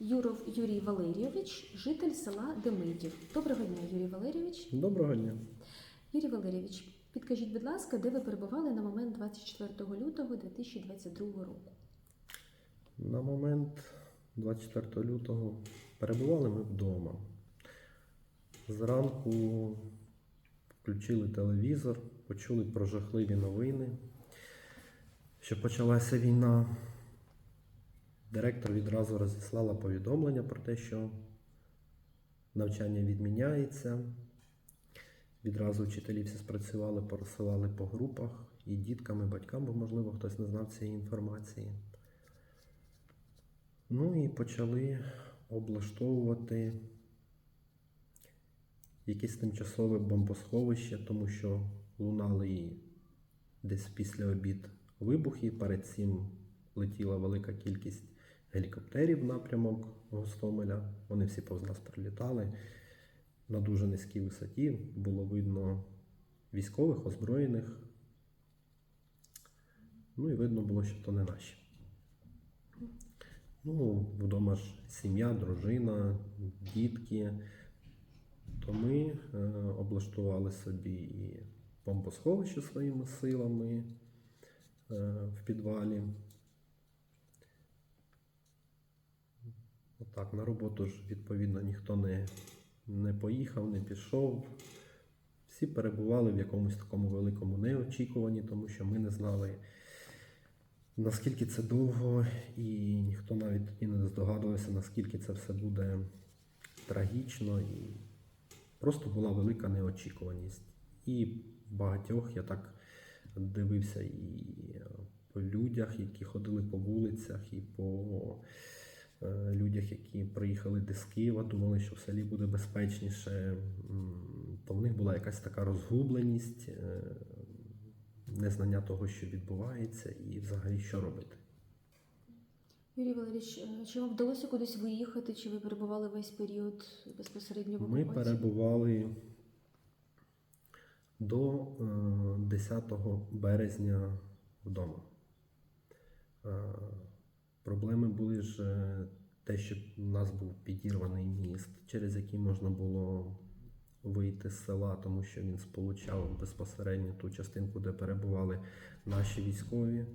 Юров Юрій Валерійович, житель села Демидів. Доброго дня, Юрій Валерійович. Доброго дня. Юрій Валерійович, підкажіть, будь ласка, де ви перебували на момент 24 лютого 2022 року? На момент 24 лютого перебували ми вдома. Зранку включили телевізор, почули про жахливі новини, що почалася війна. Директор відразу розіслала повідомлення про те, що навчання відміняється. Відразу вчителі всі спрацювали, порозсилали по групах і діткам, і батькам, бо, можливо, хтось не знав цієї інформації. Ну і почали облаштовувати якесь тимчасове бомбосховище, тому що лунали і десь після обід вибухи. Перед цим летіла велика кількість гелікоптерів напрямок Гостомеля. Вони всі повз нас прилітали на дуже низькій висоті. Було видно військових, озброєних. Ну і видно було, що то не наші. Ну, вдома ж сім'я, дружина, дітки. То ми е, облаштували собі і бомбосховище своїми силами е, в підвалі. Отак, на роботу ж, відповідно, ніхто не, не поїхав, не пішов. Всі перебували в якомусь такому великому неочікуванні, тому що ми не знали, наскільки це довго, і ніхто навіть тоді не здогадувався, наскільки це все буде трагічно. І просто була велика неочікуваність. І багатьох я так дивився і по людях, які ходили по вулицях, і по людях, які приїхали десь з Києва, думали, що в селі буде безпечніше. То в них була якась така розгубленість, е, незнання того, що відбувається, і взагалі що робити. Юрій Валерійович, е, чи вам вдалося кудись виїхати, чи ви перебували весь період безпосередньо в Ми перебували до е, 10 березня вдома. Проблеми були ж е, те, що у нас був підірваний міст, через який можна було вийти з села, тому що він сполучав безпосередньо ту частинку, де перебували наші військові.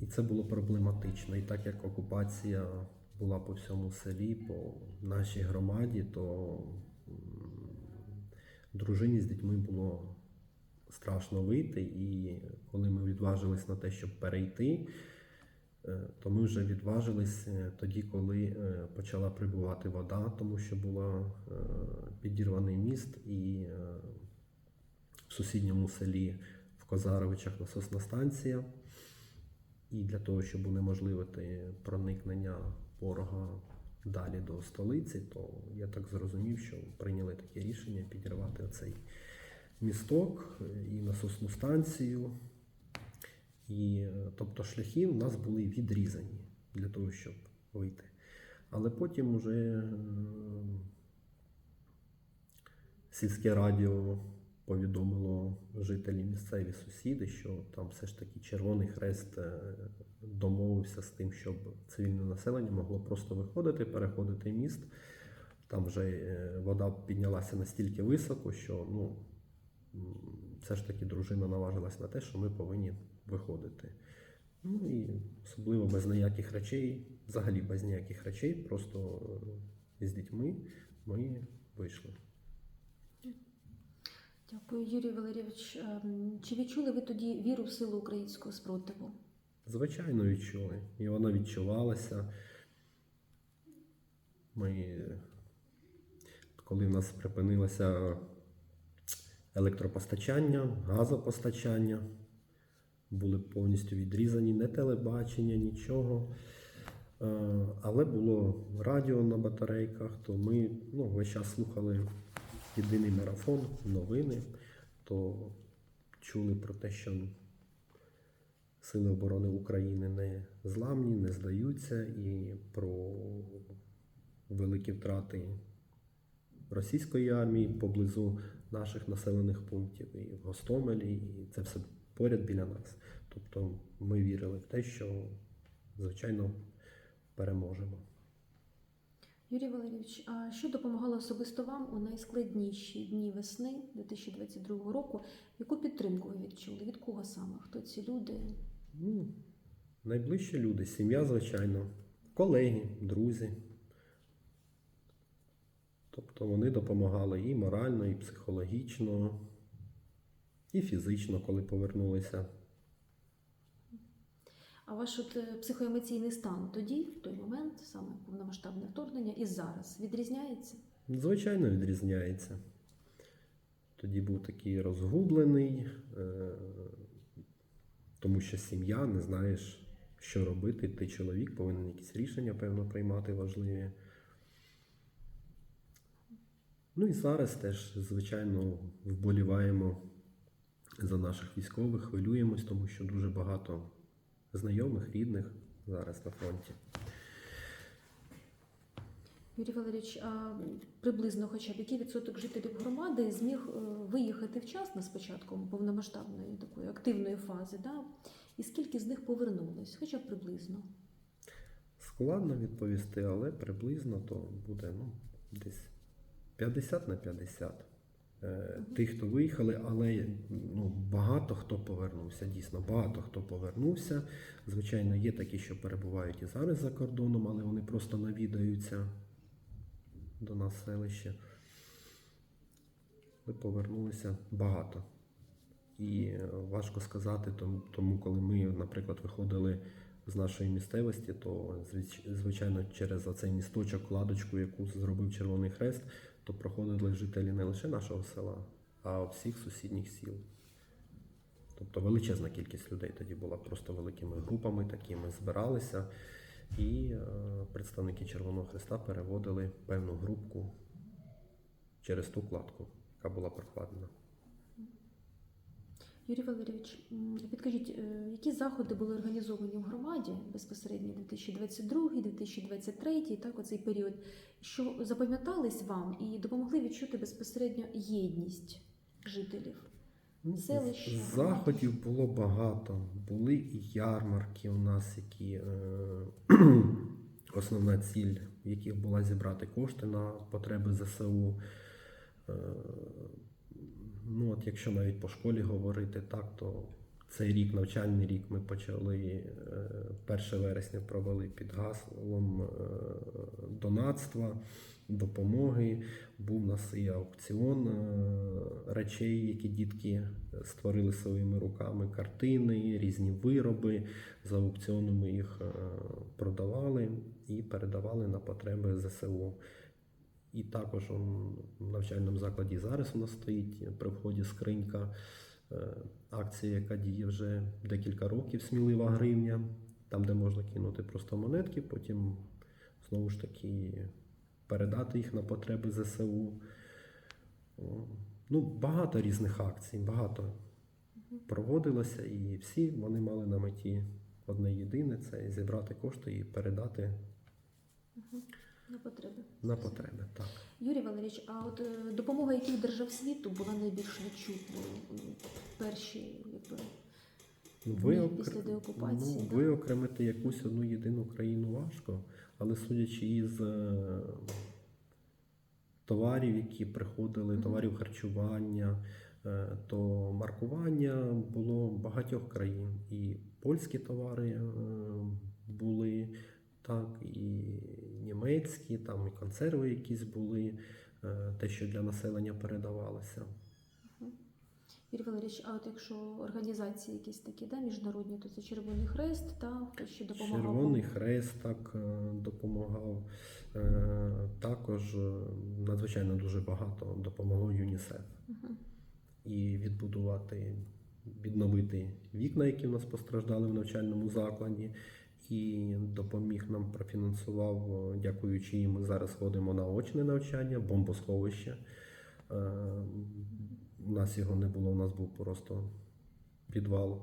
І це було проблематично. І так як окупація була по всьому селі, по нашій громаді, то дружині з дітьми було страшно вийти. І коли ми відважились на те, щоб перейти, то ми вже відважились е, тоді, коли е, почала прибувати вода, тому що е, підірваний міст, і е, в сусідньому селі в Козаровичах насосна станція. І для того, щоб унеможливити проникнення ворога далі до столиці, то я так зрозумів, що прийняли таке рішення підірвати оцей місток е, і насосну станцію. І, тобто шляхи у нас були відрізані для того, щоб вийти. Але потім уже е, сільське радіо повідомило жителі місцеві сусіди, що там все ж таки Червоний Хрест е, домовився з тим, щоб цивільне населення могло просто виходити, переходити міст. Там вже е, вода піднялася настільки високо, що ну, все ж таки дружина наважилась на те, що ми повинні виходити. Ну і особливо без ніяких речей, взагалі без ніяких речей, просто е, з дітьми ми вийшли. Дякую, Юрій Валерійович. Ем, Чи відчули ви тоді віру в силу українського спротиву? Звичайно, відчули. І вона відчувалася. Ми, коли в нас припинилося електропостачання, газопостачання, були повністю відрізані не телебачення, нічого. Е, Але було радіо на батарейках, то ми ну, весь час слухали єдиний марафон, новини, то чули про те, що Сили оборони України не зламні, не здаються, і про великі втрати російської армії поблизу наших населених пунктів і в Гостомелі, і це все поряд біля нас. Тобто ми вірили в те, що, звичайно, переможемо. Юрій Валерійович, а що допомагало особисто вам у найскладніші дні весни 2022 року? Яку підтримку ви відчули? Від кого саме? Хто ці люди? Ну, найближчі люди, сім'я, звичайно, колеги, друзі. Тобто вони допомагали і морально, і психологічно, і фізично, коли повернулися. А ваш от е, психоемоційний стан тоді, в той момент, саме повномасштабне вторгнення, і зараз відрізняється? Звичайно, відрізняється. Тоді був такий розгублений, е, тому що сім'я, не знаєш, що робити. Ти чоловік, повинен якісь рішення, певно, приймати важливі. Ну і зараз теж, звичайно, вболіваємо за наших військових, хвилюємось, тому що дуже багато знайомих, рідних зараз на фронті. Юрій Валерійович, а приблизно хоча б який відсоток жителів громади зміг е, виїхати вчасно з початком повномасштабної такої активної фази? Да? І скільки з них повернулось? Хоча б приблизно. Складно відповісти, але приблизно то буде ну, десь 50 на 50. Е, Тих, хто виїхали, але ну, багато хто повернувся. Дійсно, багато хто повернувся. Звичайно, є такі, що перебувають і зараз за кордоном, але вони просто навідаються до нас селище. Але повернулися багато. І е, важко сказати, тому коли ми, наприклад, виходили з нашої місцевості, то звичайно через оцей місточок, кладочку, яку зробив Червоний Хрест, то проходили жителі не лише нашого села, а всіх сусідніх сіл. Тобто величезна кількість людей тоді була просто великими групами такими збиралися, і е, представники Червоного Христа переводили певну групку через ту кладку, яка була прокладена. Юрій Валерійович, підкажіть, е, які заходи були організовані в громаді безпосередньо 2022, 2023, так, оцей період, що запам'ятались вам і допомогли відчути безпосередньо єдність жителів? Ну, Селище, з- Заходів було багато. Були і ярмарки у нас, які е, основна ціль, яких була зібрати кошти на потреби ЗСУ. Е, ну, от якщо навіть по школі говорити, так, то цей рік, навчальний рік, ми почали е, 1 вересня провели під гаслом е, донатства, допомоги. Був у нас і аукціон е, речей, які дітки створили своїми руками, картини, різні вироби. За аукціону ми їх е, продавали і передавали на потреби ЗСУ. І також в навчальному закладі зараз у нас стоїть при вході скринька. е, Акція, яка діє вже декілька років, смілива гривня, там, де можна кинути просто монетки, потім знову ж таки передати їх на потреби ЗСУ. Ну, багато різних акцій, багато проводилося, і всі вони мали на меті одне єдине це зібрати кошти і передати На потреби. на потреби. Так. Юрій Валерійович, а от е, допомога яких держав світу була найбільш відчутною перші якби, Ви, після деокупації, ну, да. виокремити якусь одну єдину країну важко, але судячи із е, товарів, які приходили, товарів харчування, е, то маркування було багатьох країн. І польські товари були, так, і німецькі, там і консерви якісь були, е, те, що для населення передавалося. Юрій Валерійович, а от якщо організації якісь такі, да, міжнародні, то це Червоний Хрест, та ще допомагав? Червоний хрест так е, допомагав. Е, Також надзвичайно дуже багато допомогло ЮНІСЕФ і відбудувати, відновити вікна, які в нас постраждали в навчальному закладі. І допоміг нам профінансував, е, дякуючи їм, ми зараз ходимо на очне навчання, бомбосховище. Е, У нас його не було, у нас був просто підвал.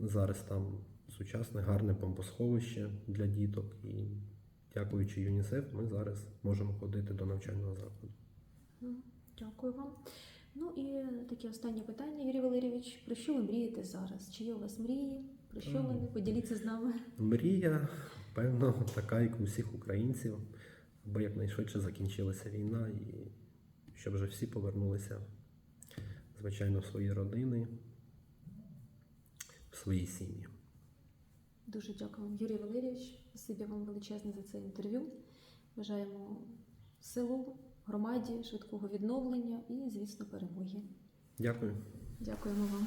Зараз там сучасне, гарне бомбосховище для діток. І дякуючи ЮНІСЕФ, ми зараз можемо ходити до навчального закладу. Дякую вам. Ну і таке останнє питання, Юрій Валерійович. Про що ви мрієте зараз? Чи є у вас мрії? Про що вони? Поділіться з нами. Мрія, певно, така, як у всіх українців. аби якнайшвидше закінчилася війна і щоб вже всі повернулися, звичайно, в свої родини, в свої сім'ї. Дуже дякую вам, Юрій Валерійович. Спасибі вам величезне за це інтерв'ю. Бажаємо силу, громаді, швидкого відновлення і, звісно, перемоги. Дякую. Дякуємо вам.